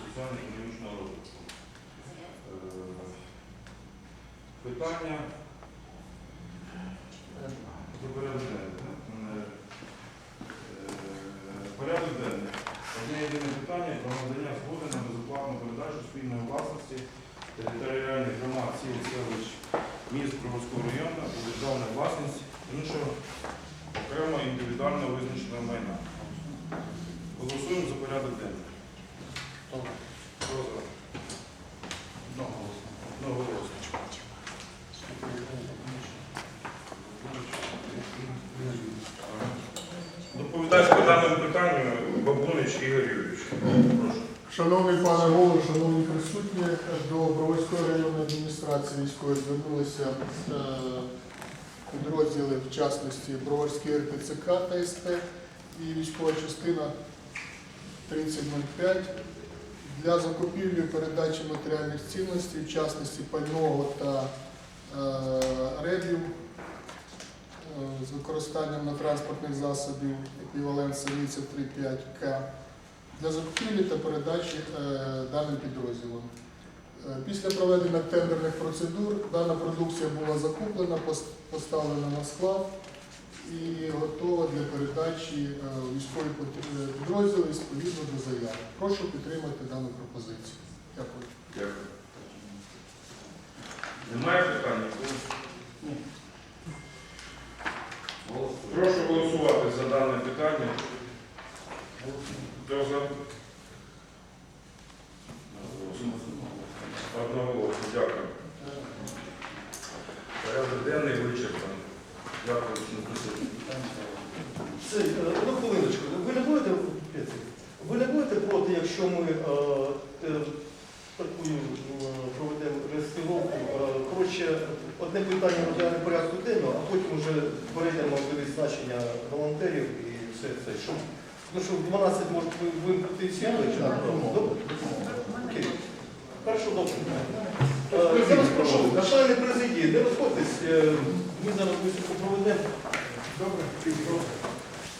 соціально-економічного розвитку. Е, Питання? Е, е, Порядок денний. Одне єдине питання про надання згоди на безоплатну передачу спільної власності територіальних громад сіл, селищ, міст Кровського району у державну власність іншого окремо індивідуально визначеного майна. Голосуємо за порядок денний. Одноголосно. Даному питанню Бабунич Ігор Юрійович. Шановний пане голово, шановні присутні, до Броварської районної адміністрації військової звернулися е, підрозділи, в частності Броварський РТЦК та СП і військова частина 3005 для закупівлі передачі матеріальних цінностей, в частності пального та е, реблів е, з використанням на транспортних засобів еквівалент Савіця 35К для закупівлі та передачі е, даним підрозділом. Після проведення тендерних процедур дана продукція була закуплена, поставлена на склад і готова для передачі е, військові е, підрозділи відповідно до заяви. Прошу підтримати дану пропозицію. Дякую. Дякую. Немає питань? Прошу голосувати за дане питання. Хто за? Одноголосно. Дякую. Порядок денний вичерпаний. Дякую, що присутні. Це, одну хвилиночку. Ви не будете ви не будете проти, якщо ми е, е, таку проведемо реєстрировку? Е, коротше, одне питання розглянемо порядку денного, а потім вже перейдемо до відзначення волонтерів і все це. Щоб, ну, що 12 може ви- вимкнути не? Добре? Окей. Хорошо, добре. Е, Зараз прошу, члени президії, не розходьтесь, ми зараз виступу проведемо. Добре.